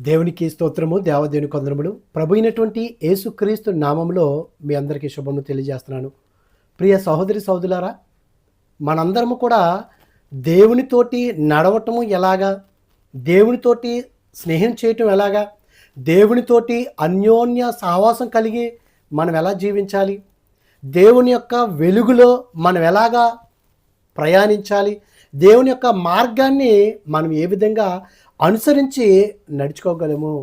దేవునికి స్తోత్రము దేవదేవుని కొందరములు. ప్రభు అయినటువంటి యేసుక్రీస్తు నామంలో మీ అందరికీ శుభమును తెలియజేస్తున్నాను. ప్రియ సహోదరి సహోదరులారా మనందరము కూడా దేవునితోటి నడవటము ఎలాగా? దేవునితోటి స్నేహం చేయటం ఎలాగా? దేవునితోటి అన్యోన్య సహవాసం కలిగి మనం ఎలా జీవించాలి? దేవుని యొక్క వెలుగులో మనం ఎలాగా ప్రయాణించాలి? దేవుని యొక్క మార్గాన్ని మనం ఏ విధంగా అనుసరించి నడుచుకోగలము.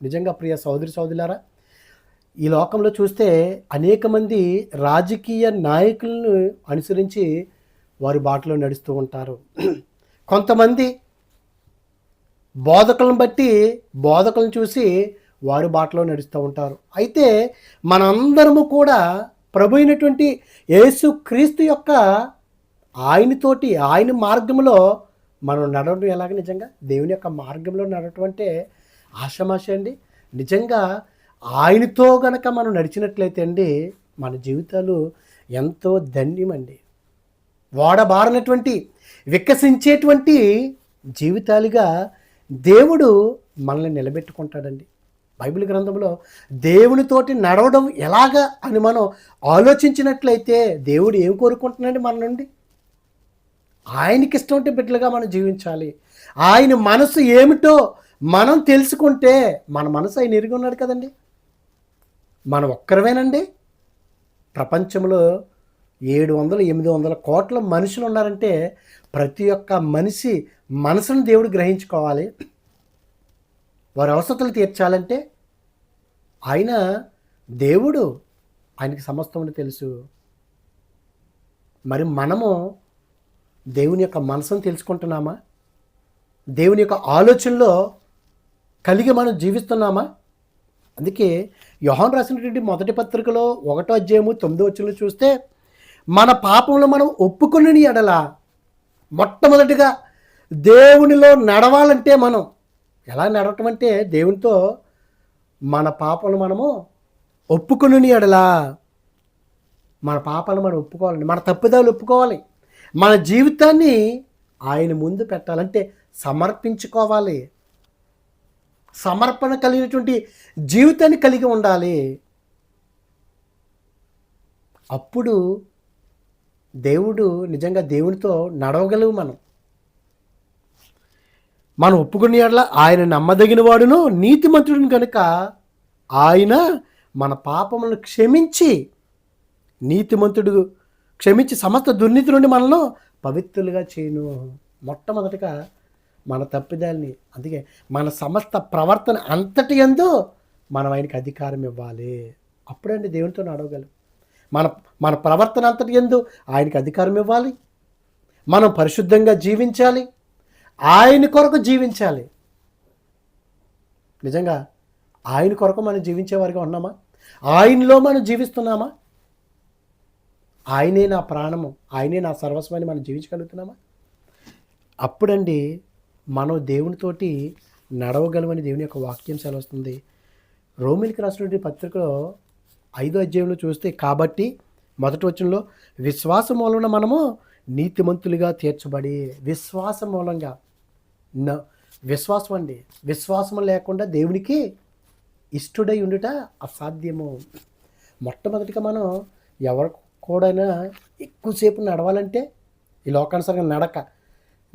నిజంగా ప్రియ సోదరి సోదరులారా ఈ లోకంలో చూస్తే అనేక మంది రాజకీయ నాయకులను అనుసరించి వారి బాటలో నడుస్తూ ఉంటారు. కొంతమంది బోధకులను బట్టి బోధకులను చూసి వారి బాటలో నడుస్తూ ఉంటారు. అయితే మనందరము కూడా ప్రభు అయినటువంటి యేసు క్రీస్తు యొక్క ఆయనతోటి ఆయన మార్గంలో మనం నడవడం ఎలాగ నిజంగా? దేవుని యొక్క మార్గంలో నడవటం అంటే ఆషమాష అండి. నిజంగా ఆయనతో గనక మనం నడిచినట్లయితే అండి మన జీవితాలు ఎంతో ధన్యమండి. వాడబారినటువంటి వికసించేటువంటి జీవితాలుగా దేవుడు మనల్ని నిలబెట్టుకుంటాడండి. బైబిల్ గ్రంథంలో దేవునితోటి నడవడం ఎలాగా అని మనం ఆలోచించినట్లయితే దేవుడు ఏం కోరుకుంటున్నాడు మన నుండి ఆయనకి ఇష్టం ఉంటే బిడ్డలుగా మనం జీవించాలి. ఆయన మనసు ఏమిటో మనం తెలుసుకుంటే మన మనసు ఆయన ఎరిగి ఉన్నాడు కదండి. మనం ఒక్కరమేనండి. ప్రపంచంలో ఏడు వందలు ఎనిమిది వందల కోట్ల మనుషులు ఉన్నారంటే ప్రతి ఒక్క మనిషి మనసును దేవుడు గ్రహించుకోవాలి. వారి అవసరతలు తీర్చాలంటే ఆయన దేవుడు ఆయనకి సమస్తమును తెలుసు. మరి మనము దేవుని యొక్క మనసును తెలుసుకుంటున్నామా? దేవుని యొక్క ఆలోచనలో కలిగి మనం జీవిస్తున్నామా? అందుకే యోహాన్ రాసినటువంటి మొదటి పత్రికలో ఒకటో అధ్యాయము తొమ్మిదో వచ్చిన చూస్తే మన పాపంలో మనం ఒప్పుకుని ఎడల మొట్టమొదటిగా దేవునిలో నడవాలంటే మనం. ఎలా నడవటం అంటే దేవునితో మన పాపలు మనము ఒప్పుకుని ఎడలా. మన పాపాలు మనం ఒప్పుకోవాలండి. మన తప్పిదాలు ఒప్పుకోవాలి. మన జీవితాన్ని ఆయన ముందు పెట్టాలంటే సమర్పించుకోవాలి. సమర్పణ కలిగినటువంటి జీవితాన్ని కలిగి ఉండాలి. అప్పుడు దేవుడు నిజంగా దేవునితో నడవగలవు మనం. మనం ఒప్పుకునే ఆయన నమ్మదగిన వాడును నీతిమంతుడును కనుక ఆయన మన పాపములను క్షమించి నీతిమంతుడు క్షమించి సమస్త దుర్నీతి నుండి మనలో పవిత్రులుగా చేయను. మొట్టమొదటిగా మన తప్పిదాల్ని అందుకే మన సమస్త ప్రవర్తన అంతటి ఎందు మనం ఆయనకి అధికారం ఇవ్వాలి. అప్పుడండి దేవునితో అడవగలం మన మన ప్రవర్తన అంతటి ఎందు ఆయనకి అధికారం ఇవ్వాలి. మనం పరిశుద్ధంగా జీవించాలి. ఆయన కొరకు జీవించాలి. నిజంగా ఆయన కొరకు మనం జీవించేవారిగా ఉన్నామా? ఆయనలో మనం జీవిస్తున్నామా? ఆయనే నా ప్రాణము ఆయనే నా సర్వస్వాన్ని మనం జీవించగలుగుతున్నామా? అప్పుడండి మనం దేవునితోటి నడవగలమని దేవుని యొక్క వాక్యం సెలవుస్తుంది. రోమిలికి రాసినటువంటి పత్రికలో ఐదో అధ్యాయంలో చూస్తే కాబట్టి మొదటి వచనంలో విశ్వాసం మూలన మనము నీతిమంతులుగా తీర్చబడి విశ్వాసం మూలంగా న విశ్వాసం అండి. విశ్వాసం లేకుండా దేవునికి ఇష్టడై ఉండుట అసాధ్యము. మొట్టమొదటిగా మనం ఎవరు కూడా ఎక్కువసేపు నడవాలంటే ఈ లోకానుసారంగా నడక.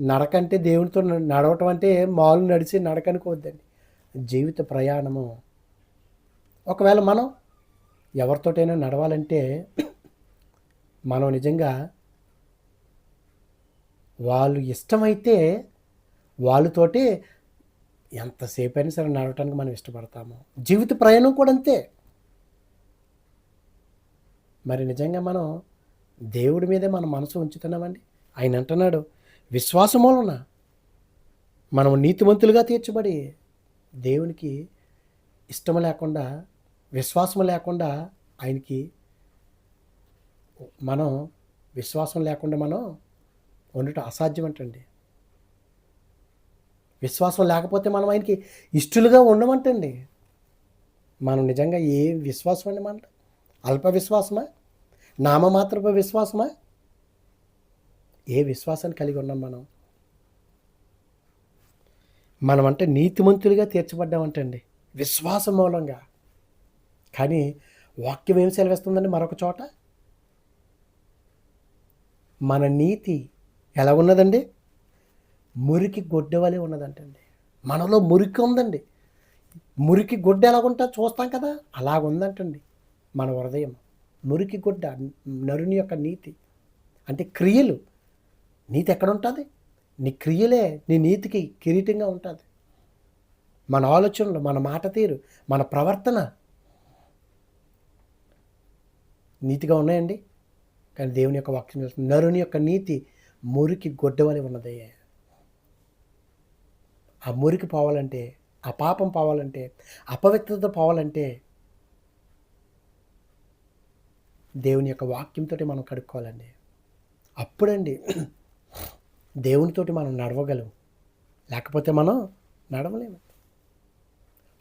నడక అంటే దేవునితో నడవటం అంటే మాలు నడిచి నడక అనుకోవద్దండి జీవిత ప్రయాణము. ఒకవేళ మనం ఎవరితోటైనా నడవాలంటే మనం నిజంగా వాళ్ళు ఇష్టమైతే వాళ్ళతోటి ఎంతసేపు అయినా సరే నడవటానికి మనం ఇష్టపడతాము. జీవిత ప్రయాణం కూడా అంతే. మరి నిజంగా మనం దేవుడి మీదే మన మనసు ఉంచుతున్నామండి? ఆయన అంటున్నాడు విశ్వాసం వలన మనం నీతిమంతులుగా తీర్చబడి దేవునికి ఇష్టం లేకుండా విశ్వాసం లేకుండా ఆయనకి మనం విశ్వాసం లేకుండా మనం ఉండటం అసాధ్యం అంటండి. విశ్వాసం లేకపోతే మనం ఆయనకి ఇష్టలుగా ఉండమంటండి. మనం నిజంగా ఏ విశ్వాసం అండి మన అల్ప విశ్వాసమా? నామమాత్రపు విశ్వాసమా? ఏ విశ్వాసాన్ని కలిగి ఉన్నాం మనం? అంటే నీతిమంతులుగా తీర్చబడ్డామంటండి. విశ్వాసం మూలంగా. కానీ వాక్యం ఏం సెలవిస్తుందండి మరొక చోట? మన నీతి ఎలా ఉన్నదండి? మురికి గొడ్డ వలె ఉన్నదంటండి. మనలో మురికి ఉందండి. మురికి గుడ్డ ఎలాగుంటా? చూస్తాం కదా. అలాగుందంటండి మన హృదయం. మురికి గుడ్డ నరుని యొక్క నీతి. అంటే క్రియలు. నీతి ఎక్కడ ఉంటుంది నీ క్రియలే నీ నీతికి కిరీటంగా ఉంటుంది. మన ఆలోచనలు మన మాట తీరు మన ప్రవర్తన నీతిగా ఉన్నాయండి. కానీ దేవుని యొక్క వాక్యం చెప్తుంది, నరుని యొక్క నీతి మురికి గొడ్డవని ఉన్నది ఆ మురికి పోవాలంటే ఆ పాపం పోవాలంటే అపవిత్రత పోవాలంటే దేవుని యొక్క వాక్యంతో మనం కడుక్కోవాలండి. అప్పుడండి దేవునితోటి మనం నడవగలం. లేకపోతే మనం నడవలేము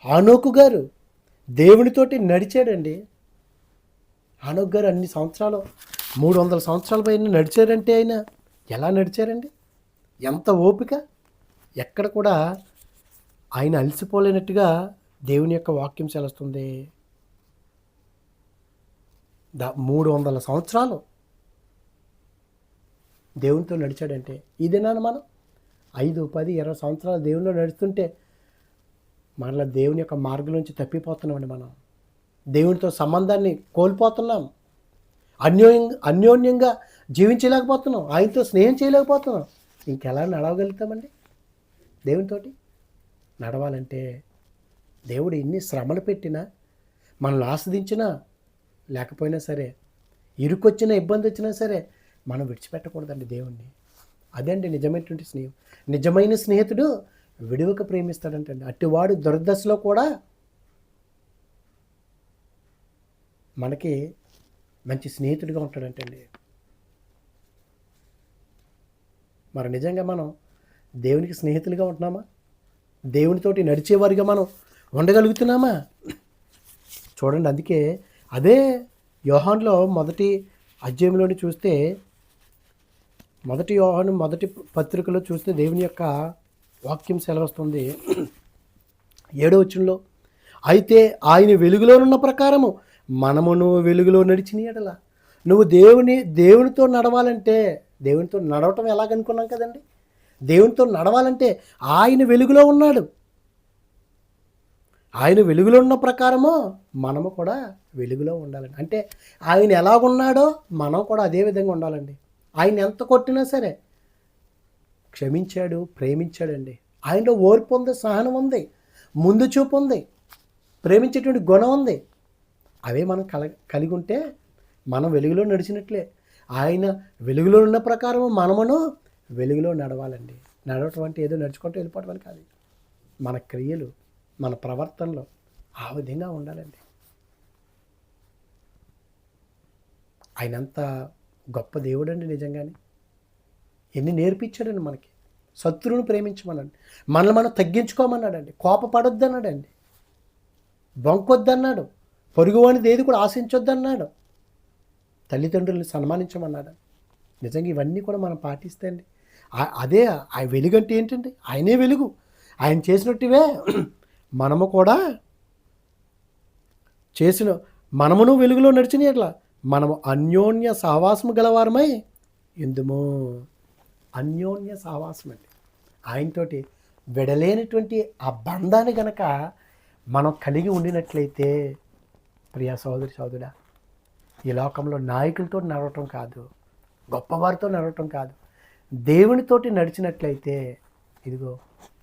ఆనోకు గారు దేవునితోటి నడిచాడండి. ఆనోకు గారు అన్ని సంవత్సరాలు మూడు వందల సంవత్సరాల పైన నడిచారంటే ఆయన ఎలా నడిచారండి? ఎంత ఓపిక? ఎక్కడ కూడా ఆయన అలసిపోలేనట్టుగా దేవుని యొక్క వాక్యం చెలుస్తుంది. దా మూడు వందల సంవత్సరాలు దేవునితో నడిచాడంటే ఈ దినాన మనం ఐదు పది ఇరవై సంవత్సరాలు దేవునిలో నడుస్తుంటే మనలో దేవుని యొక్క మార్గం నుంచి తప్పిపోతున్నామండి మనం. దేవునితో సంబంధాన్ని కోల్పోతున్నాం. అన్యోన్యంగా అన్యోన్యంగా జీవించలేకపోతున్నాం. ఆయనతో స్నేహం చేయలేకపోతున్నాం. ఇంకెలా నడవగలుగుతామండి? దేవునితోటి నడవాలంటే దేవుడు ఎన్ని శ్రమలు పెట్టినా మనల్ని ఆస్వాదించినా లేకపోయినా సరే ఇరుకొచ్చినా ఇబ్బంది వచ్చినా సరే మనం విడిచిపెట్టకూడదండి దేవుణ్ణి. అదండి నిజమైనటువంటి స్నేహం. నిజమైన స్నేహితుడు విడువక ప్రేమిస్తాడంటండి. అట్టివాడు దురదశలో కూడా మనకి మంచి స్నేహితుడిగా ఉంటాడంటండి. మరి నిజంగా మనం దేవునికి స్నేహితులుగా ఉంటున్నామా? దేవునితోటి నడిచేవారిగా మనం ఉండగలుగుతున్నామా? చూడండి అందుకే అదే యోహాన్లో మొదటి అధ్యయంలోని చూస్తే మొదటి యోహాను మొదటి పత్రికలో చూస్తే దేవుని యొక్క వాక్యం సెలవస్తుంది. ఏడో వచ్చంలో అయితే ఆయన వెలుగులోనున్న ప్రకారము మనము నువ్వు వెలుగులో నడిచిన ఎడల. నువ్వు దేవుని దేవునితో నడవాలంటే దేవునితో నడవటం ఎలాగనుకున్నాం కదండి? దేవునితో నడవాలంటే ఆయన వెలుగులో ఉన్నాడు. ఆయన వెలుగులో ఉన్న ప్రకారము మనము కూడా వెలుగులో ఉండాలండి. అంటే ఆయన ఎలాగున్నాడో మనం కూడా అదే విధంగా ఉండాలండి. ఆయన ఎంత కొట్టినా సరే క్షమించాడు ప్రేమించాడండి. ఆయనలో ఓర్పు ఉంది సహనం ఉంది ముందు చూపు ఉంది ప్రేమించేటువంటి గుణం ఉంది. అవే మనం కల కలిగి ఉంటే మనం వెలుగులో నడిచినట్లే. ఆయన వెలుగులో ఉన్న ప్రకారం మనమును వెలుగులో నడవాలండి. నడవటం అంటే ఏదో నడుచుకుంటూ వెళ్ళిపోవటం కాదు. మన క్రియలు మన ప్రవర్తనలో ఆ విధంగా ఉండాలండి. ఆయనంత గొప్ప దేవుడండి నిజంగానే. ఎన్ని నేర్పించాడండి మనకి. శత్రువుని ప్రేమించమనండి మనల్ని మనం తగ్గించుకోమన్నాడండి. కోపపడొద్దన్నాడండి. బొంకొద్దన్నాడు. పొరుగువానిది ఏది కూడా ఆశించొద్దన్నాడు. తల్లిదండ్రులను సన్మానించమన్నాడు. నిజంగా ఇవన్నీ కూడా మనం పాటిస్తే అండి అదే ఆ వెలుగు అంటే ఏంటండి? ఆయనే వెలుగు. ఆయన చేసినట్టువే మనము కూడా చేసిన మనమును వెలుగులో నడిచిన ఎట్లా మనము అన్యోన్య సహవాసము గలవారమై ఎందుమో. అన్యోన్య సహవాసం అండి. ఆయనతోటి విడలేనటువంటి ఆ బంధాన్ని గనక మనం కలిగి ఉండినట్లయితే ప్రియా సోదరి సోదరుడా ఈ లోకంలో నాయకులతో నడవటం కాదు గొప్పవారితో నడవటం కాదు. దేవునితోటి నడిచినట్లయితే ఇదిగో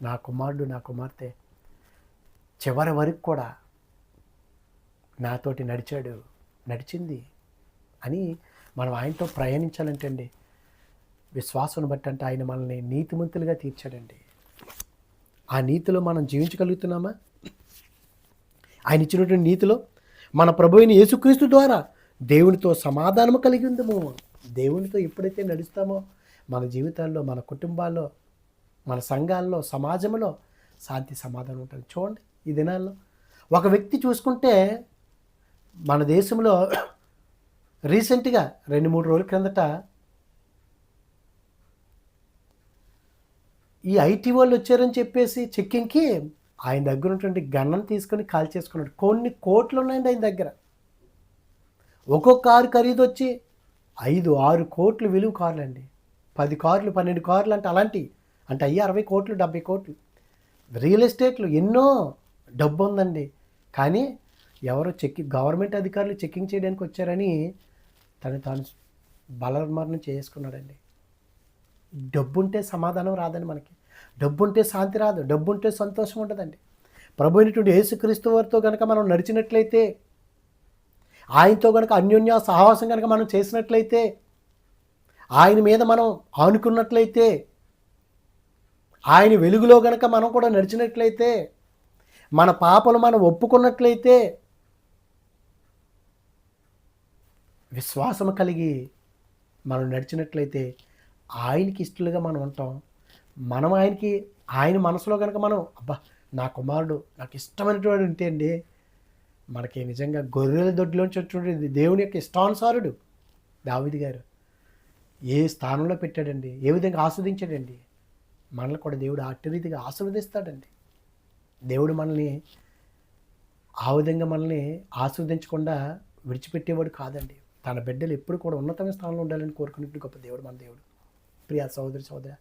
నా కుమారుడు నా కుమార్తె చివరి వరకు కూడా నాతోటి నడిచాడు నడిచింది అని మనం ఆయనతో ప్రయాణించాలంటే అండి విశ్వాసం బట్టి అంటే ఆయన మనల్ని నీతిమంతులుగా తీర్చాడండి. ఆ నీతిలో మనం జీవించగలుగుతున్నామా? ఆయన ఇచ్చినటువంటి నీతిలో మన ప్రభు అయిన యేసుక్రీస్తు ద్వారా దేవునితో సమాధానము కలిగి ఉందము. దేవునితో ఎప్పుడైతే నడుస్తామో మన జీవితాల్లో మన కుటుంబాల్లో మన సంఘాల్లో సమాజంలో శాంతి సమాధానం ఉంటుంది. చూడండి. ఈ దినాల్లో. ఒక వ్యక్తి చూసుకుంటే మన దేశంలో రీసెంట్గా రెండు మూడు రోజుల క్రిందట ఈ ఐటీ వాళ్ళు వచ్చారని చెప్పేసి చెక్కింగ్కి ఆయన దగ్గర ఉన్నటువంటి గన్నను తీసుకొని కాల్ చేసుకున్నాడు. కొన్ని కోట్లు ఉన్నాయండి ఆయన దగ్గర. ఒక్కొక్క కారు ఖరీదు వచ్చి ఐదు ఆరు కోట్లు విలువ కార్లు అండి పది కార్లు పన్నెండు కార్లు అంటే అలాంటి అంటే అయ్యి అరవై కోట్లు డెబ్బై కోట్లు. రియల్ ఎస్టేట్లు ఎన్నో డబ్బు ఉందండి కానీ ఎవరో చెక్కి గవర్నమెంట్ అధికారులు చెక్కింగ్ చేయడానికి వచ్చారని తను తాను బలమరణం చేసుకున్నాడండి. డబ్బుంటే సమాధానం రాదండి మనకి. డబ్బుంటే శాంతి రాదు. డబ్బుంటే సంతోషం ఉండదండి. ప్రభు అయినటువంటి యేసుక్రీస్తు వారితో కనుక మనం నడిచినట్లయితే ఆయనతో కనుక అన్యోన్య సహవాసం కనుక మనం చేసినట్లయితే ఆయన మీద మనం ఆనుకున్నట్లయితే ఆయన వెలుగులో కనుక మనం కూడా నడిచినట్లయితే మన పాపలు మనం ఒప్పుకున్నట్లయితే విశ్వాసం కలిగి మనం నడిచినట్లయితే ఆయనకి ఇష్టలుగా మనం ఉంటాం. మనం ఆయనకి ఆయన మనసులో కనుక మనం అబ్బా నా కుమారుడు నాకు ఇష్టమైనటువంటి ఉంటే అండి. మనకి నిజంగా గొర్రెల దొడ్లోంచి వచ్చినటువంటి దేవుని యొక్క ఇష్టానుసారుడు దావిది గారు. ఏ స్థానంలో పెట్టాడండి? ఏ విధంగా ఆస్వాదించాడండి? మనల్ని కూడా దేవుడు అట్టి రీతిగా ఆస్వాదిస్తాడండి దేవుడు మనల్ని ఆ విధంగా మనల్ని ఆస్వాదించకుండా విడిచిపెట్టేవాడు కాదండి. తన బిడ్డలు ఎప్పుడు కూడా ఉన్నతమైన స్థానంలో ఉండాలని కోరుకునే గొప్ప దేవుడు మన దేవుడు. ప్రియా సహోదరి సహోదర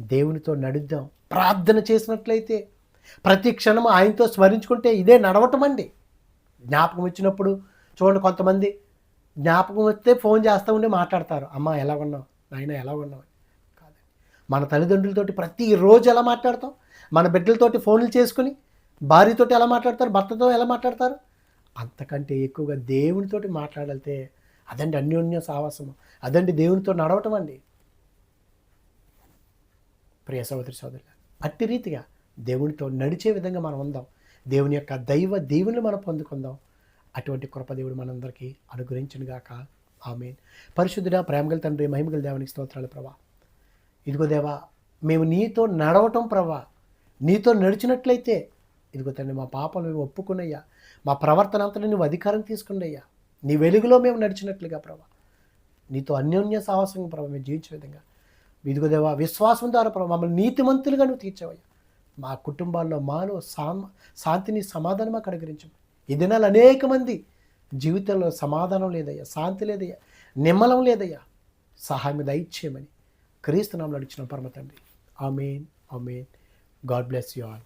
దేవునితో నడుద్దాం. ప్రార్థన చేసినట్లయితే ప్రతి క్షణం ఆయనతో స్మరించుకుంటే ఇదే నడవటం అండి. జ్ఞాపకం వచ్చినప్పుడు చూడండి కొంతమంది జ్ఞాపకం వస్తే ఫోన్ చేస్తూ ఉండి మాట్లాడతారు. అమ్మ ఎలా ఉన్నావు? నాయన ఎలా ఉన్నావు? కాదు మన తల్లిదండ్రులతోటి ప్రతిరోజు ఎలా మాట్లాడతాం? మన బిడ్డలతోటి ఫోన్లు చేసుకుని భార్యతో ఎలా మాట్లాడతారు? భర్తతో ఎలా మాట్లాడతారు? అంతకంటే ఎక్కువగా దేవునితోటి మాట్లాడితే అదండి అన్యోన్య సావాసము అదండి దేవునితో నడవటం అండి. ప్రియ సహోదరి సోదరులు అట్టి రీతిగా దేవునితో నడిచే విధంగా మనం ఉందాం. దేవుని యొక్క దైవ దేవుని మనం పొందుకుందాం. అటువంటి కృప దేవుడు మనందరికీ అనుగ్రహించును గాక ఆమె పరిశుద్ధుడా ప్రేమగల తండ్రి మహిమగల దేవునికి స్తోత్రాలు ప్రభా. ఇదిగో దేవా మేము నీతో నడవటం ప్రభా. నీతో నడిచినట్లయితే ఇదిగో తండ్రి మా పాపలు మేము ఒప్పుకున్నయ్యా. మా ప్రవర్తన అంతా నువ్వు అధికారం తీసుకున్నయ్యా. నీ వెలుగులో మేము నడిచినట్లుగా ప్రభా. నీతో అన్యోన్య సాహసంగా ప్రభా మేము జీవించే విధంగా. ఇదిగో దేవా విశ్వాసం ద్వారా ప్రభా మమ్మల్ని నీతిమంతులుగా నువ్వు తీర్చేవయ్యా. మా కుటుంబాల్లో మాలో సామ శాంతిని సమాధానం మాకు అనుగ్రహించము ఈ దినాలు అనేక మంది జీవితంలో సమాధానం లేదయ్యా శాంతి లేదయ్యా నిమ్మలం లేదయ్యా. సహాయం దయచేయమని క్రీస్తు నామలు అడిచిన పరమ తండ్రి. Amen amen. God bless you all.